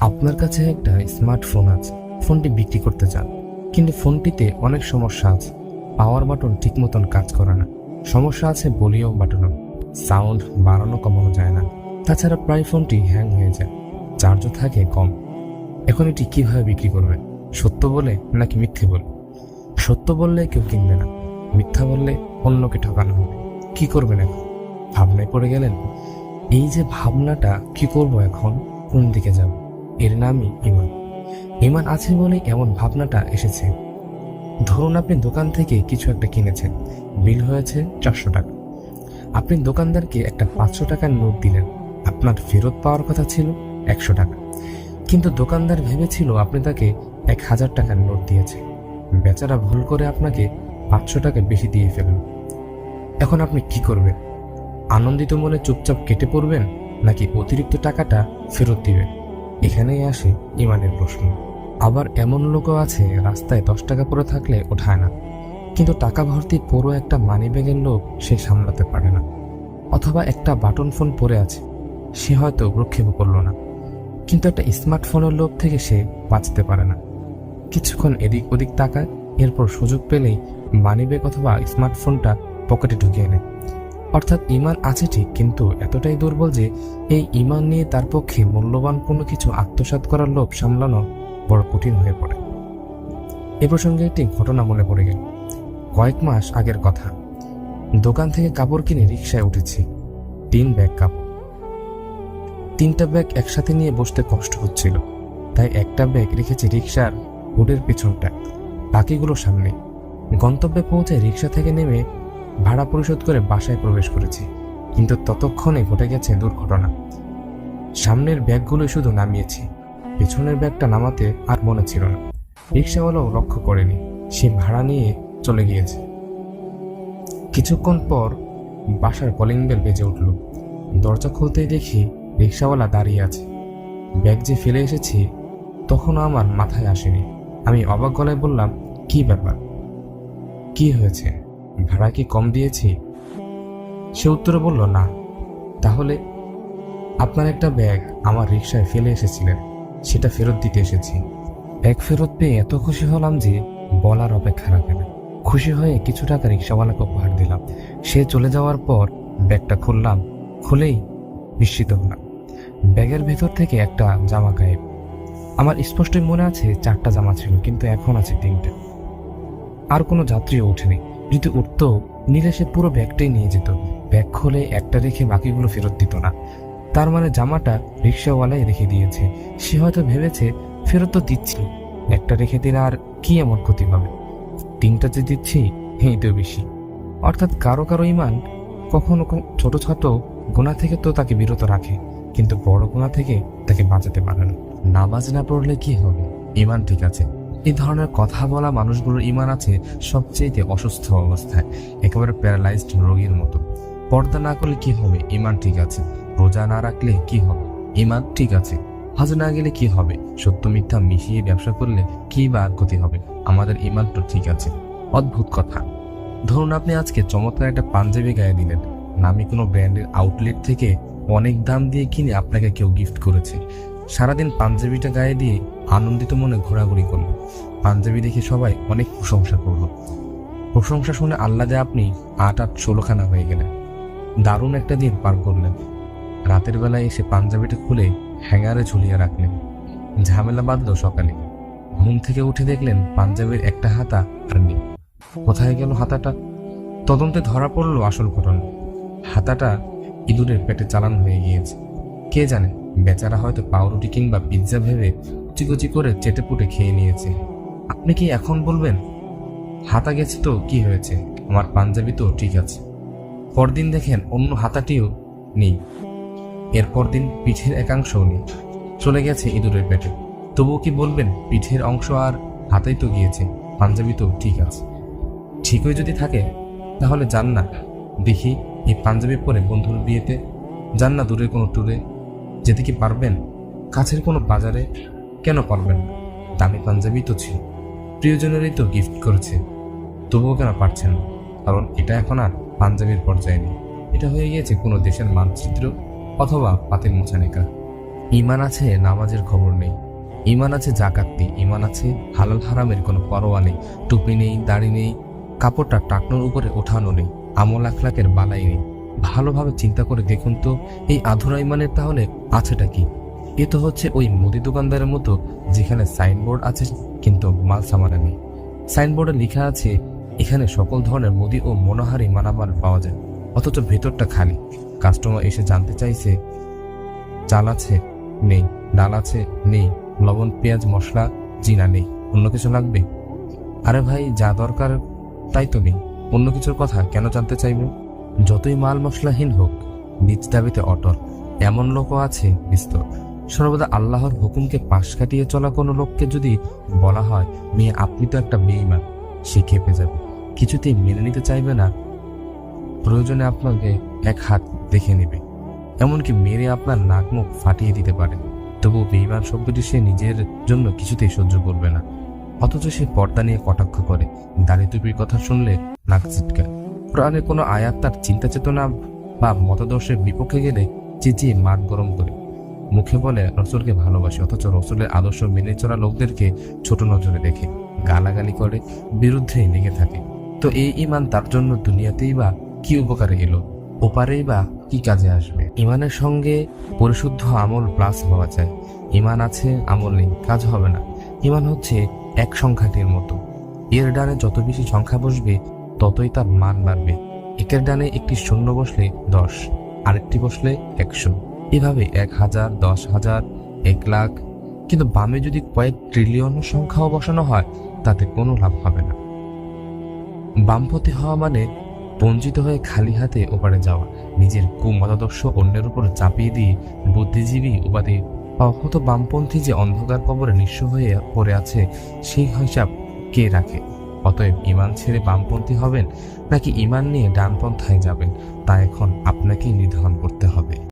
আপনার কাছে একটা স্মার্টফোন আছে। ফোনটি বিক্রি করতে চান। কিন্তু ফোনটিতে অনেক সমস্যা আছে। পাওয়ার বাটন ঠিক মতন কাজ করে না। সমস্যা আছে ভলিউম বাটনও। সাউন্ড বাড়ানো কমানো যায় না। তাছাড়া প্রায় ফোনটি হ্যাং হয়ে যায়। চার্জও থাকে কম। এখন এটি কীভাবে বিক্রি করবেন? সত্য বলে নাকি মিথ্যে বলে? সত্য বললে কেউ কিনবে না। মিথ্যা বললে অন্যকে ঠকানো হবে। কি করবেন এখন? ভাবনায় পড়ে গেলেন? এই যে ভাবনাটা কি করব এখন? কোন দিকে যাব? এর নামই ইমান। ইমান আছে বলে এমন ভাবনাটা এসেছে। ধরুন আপনি দোকান থেকে কিছু একটা কিনেছেন। বিল হয়েছে চারশো টাকা। আপনি দোকানদারকে একটা পাঁচশো টাকার নোট দিলেন। আপনার ফেরত পাওয়ার কথা ছিল একশো টাকা। কিন্তু দোকানদার ভেবেছিল আপনি তাকে এক হাজার টাকার নোট দিয়েছে বেচারা ভুল করে আপনাকে পাঁচশো টাকা বেশি দিয়ে ফেলল। এখন আপনি কি করবেন? আনন্দিত মনে চুপচাপ কেটে পড়বেন নাকি অতিরিক্ত টাকাটা ফেরত দিবেন? এখানেই আসে ইমানের প্রশ্ন। আবার এমন লোকও আছে, রাস্তায় দশ টাকা পরে থাকলে ওঠায় না। কিন্তু টাকা ভর্তি পুরো একটা মানি ব্যাগের লোক সে সামলাতে পারে না। অথবা একটা বাটন ফোন পরে আছে, সে হয়তো প্রক্ষেপ করল না। কিন্তু একটা স্মার্টফোনের লোভ থেকে সে বাঁচতে পারে না। কিছুক্ষণ এদিক ওদিক তাকায়, এরপর সুযোগ পেলেই মানিব্যাগ অথবা স্মার্টফোনটা পকেটে ঢুকিয়ে নেয়। অর্থাৎ ইমান আছে ঠিক, কিন্তু এতটাই দুর্বল যে এই ইমান নিয়ে তার পক্ষে মূল্যবান কোনো কিছু আত্মসাৎ করার লোভ সামলানো বড় কঠিন হয়ে পড়ে। এ প্রসঙ্গে একটি ঘটনা মনে পড়ে গেল। কয়েক মাস আগের কথা। দোকান থেকে কাপড় কিনে রিক্সায় উঠেছি। তিন ব্যাগ কাপড়। তিনটা ব্যাগ একসাথে নিয়ে বসতে কষ্ট হচ্ছিল। তাই একটা ব্যাগ রেখেছি রিক্সার হুডের পিছনটা বাকিগুলো সামনে। গন্তব্যে পৌঁছে রিক্সা থেকে নেমে ভাড়া পরিশোধ করে বাসায় প্রবেশ করেছি। কিন্তু ততক্ষণে ঘটে গেছে দুর্ঘটনা। সামনের ব্যাগগুলো শুধু নামিয়েছি। পেছনের ব্যাগটা নামাতে আর মনে ছিল না। রিক্সাওয়ালাও লক্ষ্য করেনি। সে ভাড়া নিয়ে চলে গিয়েছে। কিছুক্ষণ পর বাসার কলিং বেল বেজে উঠল। দরজা খুলতেই দেখি রিক্সাওয়ালা দাঁড়িয়ে আছে। ব্যাগ যে ফেলে এসেছি, তখনও আমার মাথায় আসেনি। আমি অবাক গলায় বললাম, কি ব্যাপার? কি হয়েছে? ভাড়া কি কম দিয়েছি? সে উত্তরে বলল, না। তাহলে আপনার একটা ব্যাগ আমার রিক্সায় ফেলে এসেছিলেন, সেটা ফেরত দিতে এসেছি। ব্যাগ ফেরত পেয়ে এত খুশি হলাম যে বলার অপেক্ষা রাখে না। খুশি হয়ে কিছু টাকা রিক্সাওয়ালাকে উপহার দিলাম। সে চলে যাওয়ার পর ব্যাগটা খুললাম, খুলেই বিস্মিত হলাম। ব্যাগের ভেতর থেকে একটা জামা গায়েব। আমার স্পষ্টই মনে আছে চারটা জামা ছিল, কিন্তু এখন আছে তিনটে। আর কোনো যাত্রীও ওঠেনি। যদি উঠতো নিলে সে পুরো ব্যাগটাই নিয়ে যেত। ব্যাগ খুলে একটা রেখে বাকিগুলো ফেরত দিত না। তার মানে জামাটা রিক্সাওয়ালাই রেখে দিয়েছে। সে হয়তো ভেবেছে ফেরত তো দিচ্ছি। একটা রেখে দিলে আর কি এমন ক্ষতি হবে? তিনটা যে দিচ্ছি তো বেশি। অর্থাৎ কারও কারও ইমান কখনো ছোট ছোট গোনা থেকে তো তাকে বিরত রাখে, কিন্তু বড় গোনা থেকে তাকে বাঁচাতে পারে না। নামাজ না পড়লে কি হবে? ইমান ঠিক আছে। এই ধরনের কথা বলা মানুষগুলোর ইমান আছে সবচেয়ে অসুস্থ অবস্থায়, একেবারে প্যারালাইজড রোগীর মতো। পর্দা না করলে কি হবে? ইমান ঠিক আছে। রোজা না রাখলে কি হবে? ইমান ঠিক আছে। হজ না গেলে কি হবে? সত্য মিথ্যা মিশিয়ে ব্যবসা করলে কি বা ক্ষতি হবে? আমাদের ইমান তো ঠিক আছে। অদ্ভুত কথা। ধরুন আপনি আজকে চমৎকার একটা পাঞ্জাবি গায়ে দিলেন। নামি কোনো ব্র্যান্ডের আউটলেট থেকে অনেক দাম দিয়ে কিনে আপনাকে কেউ গিফট করেছে। সারাদিন পাঞ্জাবিটা গায়ে দিয়ে আনন্দিত মনে ঘোরাঘুরি করল। পাঞ্জাবি দেখে সবাই অনেক প্রশংসা করল। প্রশংসা শুনে আহ্লাদে আপনি আট আট ষোলোখানা হয়ে গেলেন। দারুণ একটা দিন পার করলেন। রাতের বেলায় এসে পাঞ্জাবিটা খুলে হ্যাঙ্গারে ঝুলিয়ে রাখলেন। ঝামেলা বাঁধল সকালে। ঘুম থেকে উঠে দেখলেন পাঞ্জাবির একটা হাতা আর নেই। কোথায় গেল হাতাটা? তদন্তে ধরা পড়ল আসল ঘটনা। হাতাটা ইঁদুরের পেটে চালান হয়ে গিয়েছে। কে জানে? বেচারা হয়তো পাউরুটি কিংবা পিৎজা ভেবে কুচি কুচি করে চেটে পুটে খেয়ে নিয়েছে। আপনি কি এখন বলবেন? হাতা গেছে তো, কি হয়েছে? আমার পাঞ্জাবি তো ঠিক আছে। পরদিন দেখেন অন্য হাতাটিও নেই। এরপর দিন পিঠের একাংশও নেই। চলে গেছে ইঁদুরের পেটে। তবুও কি বলবেন, পিঠের অংশ আর হাতাই তো গিয়েছে, পাঞ্জাবি তো ঠিক আছে। ঠিকই যদি থাকে, তাহলে যান না দেখি, এই পাঞ্জাবি পরে বন্ধুর বিয়েতে যান না দূরের কোনো ট্যুরে যেতে কি পারবেন, কাছের কোনো বাজারে কেন পারবেন? দামি পাঞ্জাবি তো ছিল, প্রিয়জনেরই তো গিফট করেছে। তবুও কেন পারছেন না? কারণ এটা এখন আর পাঞ্জাবির পর্যায়ে নেই। এটা হয়ে গিয়েছে কোনো দেশের মানচিত্র অথবা পাতিল মোছানিকা। ইমান আছে, নামাজের খবর নেই। ইমান আছে জাকাত নেই। ইমান আছে, হালাল হারামের কোনো পরোয়া নেই। টুপি নেই, দাড়ি নেই, কাপড়টা টাকনোর উপরে ওঠানো নেই। আমল আখলাকের বালাই নেই। ভালোভাবে চিন্তা করে দেখুন তো, এই আধুরা ইমানের তাহলে আছেটা কি? এ তো হচ্ছে ওই মুদি দোকানদারের মতো যেখানে সাইনবোর্ড আছে, কিন্তু মাল সামানা নেই। সাইনবোর্ডে লেখা আছে, এখানে সকল ধরনের মুদি ও মনোহারি মালামাল পাওয়া যায়, অথচ ভেতরটা খালি। কাস্টমার এসে জানতে চাইছে, চাল আছে? নেই। ডাল আছে? নেই। লবণ, পেঁয়াজ, মশলা, জিনা নেই। অন্য কিছু লাগবে? আরে ভাই, যা দরকার, তাই তো নেই। অন্য কিছুর কথা কেন জানতে চাইবে? যতই মাল মশলাহীন হোক, নিজ দাবিতে অটল। এমন লোকও আছে, বিস্তর। সর্বদা আল্লাহর হুকুমকে পাশ কাটিয়ে চলা কোনো লোককে যদি বলা হয়, মেয়ে, আপনি তো একটা বেইমান সে খেপে যাবে। কিছুতেই মেনে নিতে চাইবে না। প্রয়োজনে আপনাকে এক হাত দেখে নেবে। এমনকি মেরে আপনার নাক মুখ ফাটিয়ে দিতে পারে। তবু বেইমান শব্দটি সে নিজের জন্য কিছুতেই সহ্য করবে না। অথচ সে পর্দা নিয়ে কটাক্ষ করে। দাড়ি টুপির কথা শুনলে নাক চিটকায় কোরআনের কোনো আয়াত তার চিন্তা চেতনা বা মতাদর্শের বিপক্ষে গেলে চেঁচিয়ে মাঠ গরম করে। মুখে বলে, রসুলকে ভালোবাসে, অথচ রসুলের আদর্শ মেনে চলা লোকদেরকে ছোট নজরে দেখে, গালাগালি করে বিরুদ্ধেই লেগে থাকে। তো এই ইমান তার জন্য দুনিয়াতেই বা কি উপকারে এলো? ওপারেই বা কি কাজে আসবে? ইমানের সঙ্গে পরিশুদ্ধ আমল প্লাস পাওয়া যায়। ইমান আছে, আমল নেই, কাজ হবে না। ইমান হচ্ছে এক সংখ্যাটির মতো। এর ডানে যত বেশি সংখ্যা বসবে ততই তার মান বাড়বে। একের ডানে একটি শূন্য বসলে দশ, আরেকটি বসলে একশো। এভাবে এক হাজার, দশ হাজার, এক লাখ, কিন্তু বামে যদি কয়েক ট্রিলিয়ন সংখ্যাও বসানো হয়, তাতে কোনো লাভ হবে না। বামপন্থী হওয়া মানে বঞ্চিত হয়ে খালি হাতে ওপারে যাওয়া, নিজের কুমতাদর্শ অন্যের উপর চাপিয়ে দিয়ে বুদ্ধিজীবী উপাধি পাওয়া। বামপন্থী যে অন্ধকার কবরে নিঃস্ব হয়ে পড়ে আছে, সেই হিসাব কে রাখে? অতএব ইমান ছেড়ে বামপন্থী হবেন নাকি ইমান নিয়ে ডানপন্থায় যাবেন, তা এখন আপনাকেই নির্ধারণ করতে হবে।